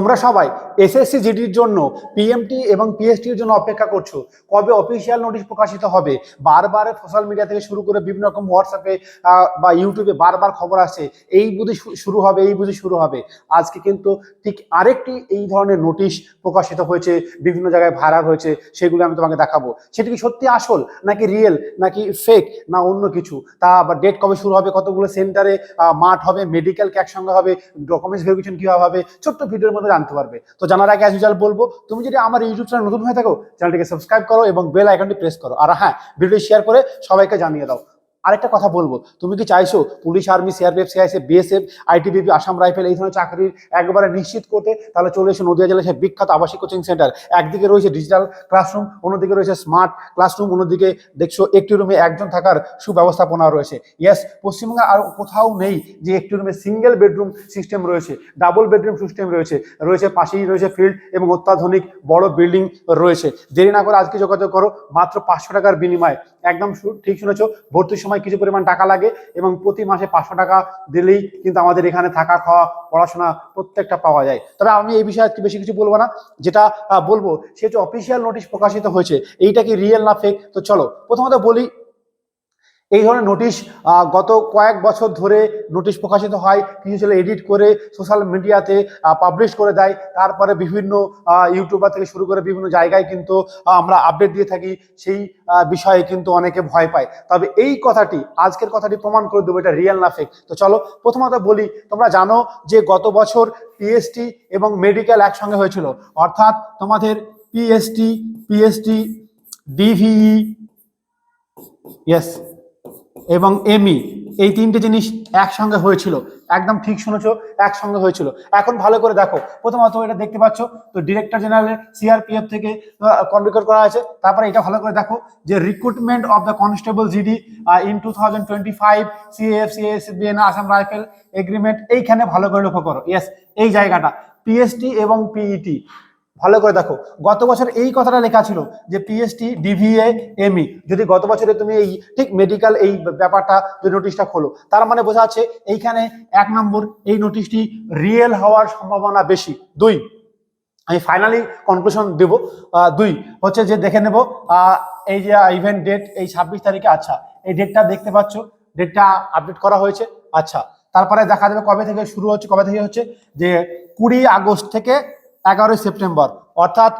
তোমরা সবাই এসএসসি জিডির জন্য পিএমটি এবং পিএসটির জন্য অপেক্ষা করছ। কবে অফিসিয়াল নোটিশ প্রকাশিত হবে? বারবার সোশ্যাল মিডিয়া থেকে শুরু করে বিভিন্ন রকম হোয়াটসঅ্যাপে বা ইউটিউবে বারবার খবর আসে। এই বুঝি শুরু হবে, এই বুঝি শুরু হবে। আজকে কিন্তু ঠিক আরেকটি এই ধরনের নোটিশ প্রকাশিত হয়েছে, বিভিন্ন জায়গায় ভাইরাল হয়েছে, সেগুলো আমি তোমাকে দেখাবো। সেটা কি সত্যি আসল, নাকি রিয়েল নাকি ফেক না অন্য কিছু? তা বা ডেট কবে শুরু হবে, কতগুলো সেন্টারে মাঠ হবে মেডিকেল একসঙ্গে হবে ডকুমেন্টস ভেরিফিকেশন কীভাবে হবে, ছোট্ট ভিডিওর মধ্যে জানতে পারবে। তো জানার আগে ইউজুয়াল বলব, তুমি যদি আমার ইউটিউব চ্যানেল নতুন হয়ে থাকো চ্যানেলটিকে সাবস্ক্রাইব করো এবং বেল আইকনটি প্রেস করো। আর হ্যাঁ ভিডিওটি শেয়ার করে সবাইকে জানিয়ে দাও। আরেকটা কথা বলব। তুমি কি চাইছো police army, CRPF CISF BSF, ITBP, Assam rifle এই ধরনের চাকরির একবারে নিশ্চিত করতে তাহলে চলে এসে নদিয়া জেলায় সেই বিখ্যাত আবাসিক কোচিং সেন্টার। একদিকে রয়েছে ডিজিটাল ক্লাসরুম, অন্যদিকে রয়েছে স্মার্ট ক্লাসরুম, অন্যদিকে দেখছ একটি রুমে একজন থাকার সুব্যবস্থাপনা রয়েছে। ইয়েস পশ্চিমবঙ্গে আর কোথাও নেই যে একটি রুমে সিঙ্গেল বেডরুম সিস্টেম রয়েছে ডাবল বেডরুম সিস্টেম রয়েছে রয়েছে পাশেই রয়েছে ফিল্ড এবং অত্যাধুনিক বড় বিল্ডিং রয়েছে। দেরি না করে আজকে যোগাযোগ করো, মাত্র পাঁচশো টাকার বিনিময়ে। একদম ঠিক শুনেছো, ভর্তির সময় কিছু পরিমাণ টাকা লাগে এবং প্রতি মাসে পাঁচশো টাকা দিলেই কিন্তু আমাদের এখানে থাকা, খাওয়া, পড়াশোনা প্রত্যেকটা পাওয়া যায়। তবে আমি এই বিষয়ে আজকে বেশি কিছু বলব না। যেটা বলব সে হচ্ছে অফিসিয়াল নোটিশ প্রকাশিত হয়েছে। এইটা কি রিয়েল না ফেক তো চলো, প্রথমত বলি এই ধরনের নোটিশ গত কয়েক বছর ধরে নোটিশ প্রকাশিত হয়, কিছু ছেলে এডিট করে সোশ্যাল মিডিয়াতে পাবলিশ করে দেয়, তারপরে বিভিন্ন ইউটিউবার থেকে শুরু করে বিভিন্ন জায়গায় কিন্তু আমরা আপডেট দিয়ে থাকি, সেই বিষয়ে কিন্তু অনেকে ভয় পায়। তবে এই কথাটি, আজকের কথাটি প্রমাণ করে দেবো, এটা রিয়েল না ফেক তো চলো, প্রথমত বলি, তোমরা জানো যে গত বছর পিএসটি এবং মেডিকেল একসঙ্গে হয়েছিল। অর্থাৎ তোমাদের পিএসটি পিএসটি ডিভিই ইয়েস এবং এমি, এই তিনটে জিনিস একসঙ্গে হয়েছিল। একদম ঠিক শুনেছো, একসঙ্গে হয়েছিল। এখন ভালো করে দেখো। প্রথমত এটা দেখতে পাচ্ছ, তো ডিরেক্টর জেনারেল সিআরপিএফ থেকে কনভিকট করা আছে তারপরে এটা ভালো করে দেখো যে recruitment of the constable GD in two thousand twenty five CF CSBN Assam rifle agreement এইখানে ভালো করে লক্ষ্য করো। ইয়েস এই জায়গাটা পিএসটি এবং পিইটি ভালো করে দেখো। গত বছর এই কথাটা লেখা ছিল যে পিএসটি ডিভিএ এমই যদি গত বছরে তুমি এই ঠিক মেডিকেল এই ব্যাপারটা যে নোটিশটা খোলো, তার মানে বোঝা যাচ্ছে এইখানে এক নম্বর এই নোটিশটি রিয়েল হওয়ার সম্ভাবনা বেশি। দুই, আমি ফাইনালি কনক্লুশন দেব। দুই, হচ্ছে যে দেখে নেব এই যে ইভেন্ট ডেট এই ছাব্বিশ তারিখে আচ্ছা এই ডেটটা দেখতে পাচ্ছ ডেটটা আপডেট করা হয়েছে আচ্ছা। তারপরে দেখা যাবে কবে থেকে শুরু হচ্ছে, কবে থেকে হচ্ছে? যে কুড়ি আগস্ট থেকে এগারোই সেপ্টেম্বর। অর্থাৎ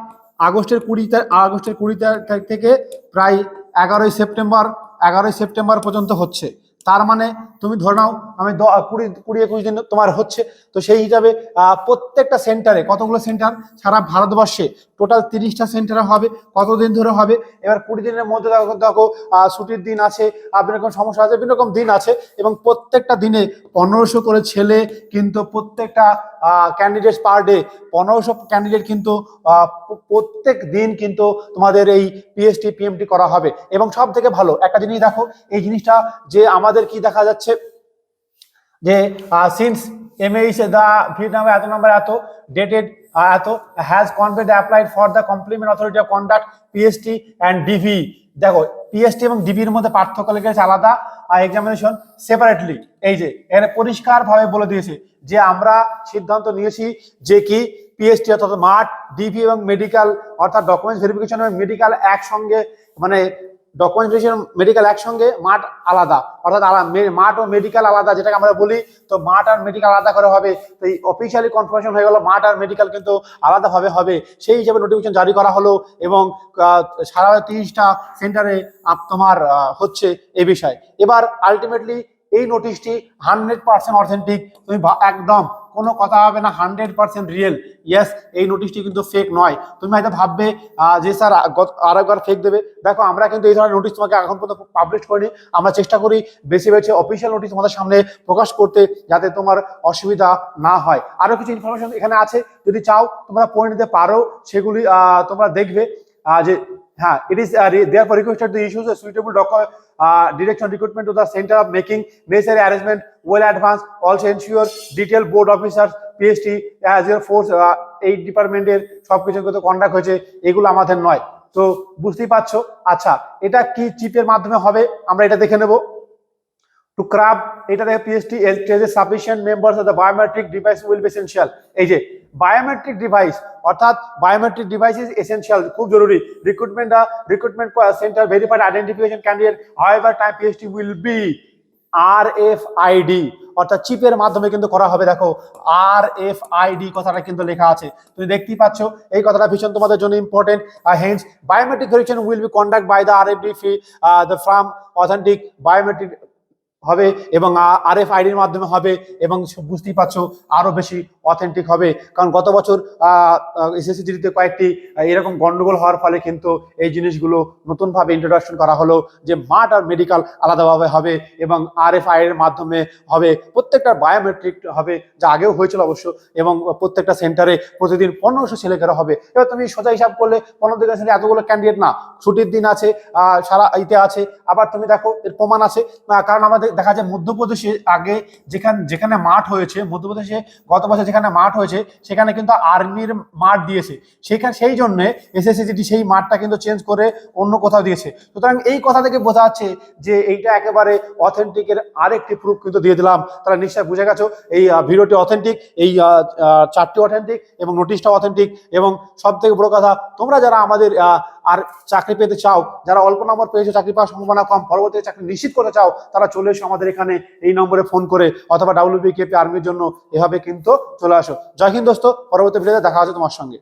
আগস্টের কুড়ি তারিখ আগস্টের কুড়ি তারিখ থেকে প্রায় এগারোই সেপ্টেম্বর এগারোই সেপ্টেম্বর পর্যন্ত হচ্ছে। তার মানে তুমি ধরে নাও, আমি কুড়ি কুড়ি, একুশ দিন তোমার হচ্ছে, তো সেই হিসাবে প্রত্যেকটা সেন্টারে, কতগুলো সেন্টার? সারা ভারতবর্ষে টোটাল তিরিশটা সেন্টারে হবে, কতদিন ধরে হবে? এবার কুড়ি দিনের মধ্যে দেখো দেখো ছুটির দিন আছে বিভিন্ন রকম সমস্যা আছে, বিভিন্ন রকম দিন আছে, এবং প্রত্যেকটা দিনে পনেরোশো করে ছেলে কিন্তু প্রত্যেকটা ক্যান্ডিডেট পার ডে পনেরোশো ক্যান্ডিডেট কিন্তু প্রত্যেক দিন কিন্তু তোমাদের এই পিএসটি পিএমটি করা হবে। এবং সব থেকে ভালো, একটা জিনিস দেখো, এই জিনিসটা যে আমাদের কি দেখা যাচ্ছে? যে সিন্স এমএইচ ভিট নাম্বার এত নাম্বার এত ডেটেড এত has conveyed applied for the complement authority of conduct PST and DV দেখো পিএসটি এবং ডিবির মধ্যে পার্থক্য লেগেছে আলাদা এক্সামিনেশন সেপারেটলি এই যে এখানে পরিষ্কারভাবে বলে দিয়েছে যে আমরা সিদ্ধান্ত নিয়েছি যে কি পিএসটি অর্থাৎ মাঠ ডিভি এবং মেডিকেল অর্থাৎ ডকুমেন্টস ভেরিফিকেশন এবং মেডিকেল একসঙ্গে মানে ডকুমেন্ট ভেরিফিকেশন মেডিকেল একসঙ্গে, মাঠ আলাদা। অর্থাৎ মাঠ ও মেডিকেল আলাদা, যেটাকে আমরা বলি। তো মাঠ আর মেডিকেল আলাদা করে হবে। তো এই অফিসিয়ালি কনফার্মেশন হয়ে গেল, মাঠ আর মেডিকেল কিন্তু আলাদাভাবে হবে। সেই হিসাবে নোটিফিকেশন জারি করা হলো এবং সারা তিরিশটা সেন্টারে তোমার হচ্ছে এ বিষয়। এবার আলটিমেটলি এই নোটিশটি হান্ড্রেড পার্সেন্ট অথেন্টিক তুমি একদম কোনো কথা হবে না হান্ড্রেড পার্সেন্ট রিয়েল ইয়েস এই নোটিশটি কিন্তু ফেক নয়। তুমি হয়তো ভাববে যে স্যার আর একবার ফেক দেবে। দেখো, আমরা কিন্তু এই ধরনের নোটিশ তোমাকে এখন পর্যন্ত পাবলিশ করিনি। আমরা চেষ্টা করি বেশি বেশি অফিসিয়াল নোটিশ তোমাদের সামনে প্রকাশ করতে, যাতে তোমার অসুবিধা না হয়। আরও কিছু ইনফরমেশন এখানে আছে। যদি চাও তোমরা পড়ে নিতে পারো, সেগুলি তোমরা দেখবে যে হ্যাঁ it is there requested the issues suitable document direction recruitment to the center of making necessary arrangement well advanced also ensure detailed board officers PhD as your force uh, এই ডিপার্টমেন্টের সবকিছু কিন্তু কন্ডাক্ট হয়েছে এগুলো আমাদের নয়। তো বুঝতেই পারছ? আচ্ছা এটা কি চিপের মাধ্যমে হবে? আমরা এটা দেখে নেব। টু ক্রাব এটা দেখে PST sufficient members of the biometric device will be essential এই যে বায়োমেট্রিক ডিভাইস অর্থাৎ বায়োমেট্রিক ডিভাইস ইজ এসেনশিয়াল খুব জরুরি। Recruitment recruitment center verified identification candidate however time PhD will be R F ID অর্থাৎ চিপের মাধ্যমে কিন্তু করা হবে। দেখো আর এফ আইডি কথাটা কিন্তু লেখা আছে। তুমি দেখতেই পাচ্ছ, এই কথাটা ভীষণ তোমাদের জন্য important hence biometric verification will be conduct by the R F D fee the from authentic biometric হবে এবং আর এফ আইডির মাধ্যমে হবে এবং বুঝতেই পারছ আরও বেশি অথেন্টিক হবে। কারণ গত বছর এসএসসি জিডিতে কয়েকটি এরকম গন্ডগোল হওয়ার ফলে কিন্তু এই জিনিসগুলো নতুনভাবে ইন্ট্রোডাকশন করা হলো যে মাঠ আর মেডিকেল আলাদাভাবে হবে এবং আর এফ আই এর মাধ্যমে হবে। প্রত্যেকটা বায়োমেট্রিক হবে, যা আগেও হয়েছিল অবশ্য, এবং প্রত্যেকটা সেন্টারে প্রতিদিন পনেরোশো ছেলেকেরা হবে। এবার তুমি সোজা হিসাব করলে, পনেরো দিনের ছেলে এতগুলো ক্যান্ডিডেট না, ছুটির দিন আছে সারা ইতে আছে, আবার তুমি দেখো এর প্রমাণ আছে। কারণ আমাদের দেখা যায় মধ্যপ্রদেশে আগে যেখানে যেখানে মাঠ হয়েছে, মধ্যপ্রদেশে গত বছর যেখানে মাঠ হয়েছে, সেখানে কিন্তু আর্মির মাঠ দিয়েছে। সেখানে, সেই জন্য এসএসসি সেই মাঠটা কিন্তু চেঞ্জ করে অন্য কোথাও দিয়েছে। সুতরাং এই কথা থেকে বোঝা যাচ্ছে যে এইটা একেবারে অথেন্টিকের আরেকটি প্রুফ কিন্তু দিয়ে দিলাম। তারা নিশ্চয় বুঝে গেছো, এই ভিডিওটি অথেন্টিক এই চারটি অথেন্টিক এবং নোটিশটা অথেন্টিক এবং সব থেকে বড় কথা, তোমরা যারা আমাদের আর চাকরি পেতে চাও, যারা অল্প নম্বর পেয়েছ, চাকরি পাওয়ার সম্ভাবনা কম পরবর্তী চাকরি নিশ্চিত করতে চাও, তারা চলে এসো আমাদের এখানে, এই নম্বরে ফোন করে, অথবা ডাব্লিউবি কেপি আর্মির জন্য এভাবে কিন্তু চলে আসো। জয় হিন্দ দোস্ত, পরবর্তী ভিডিওতে দেখা হচ্ছে তোমার সঙ্গে।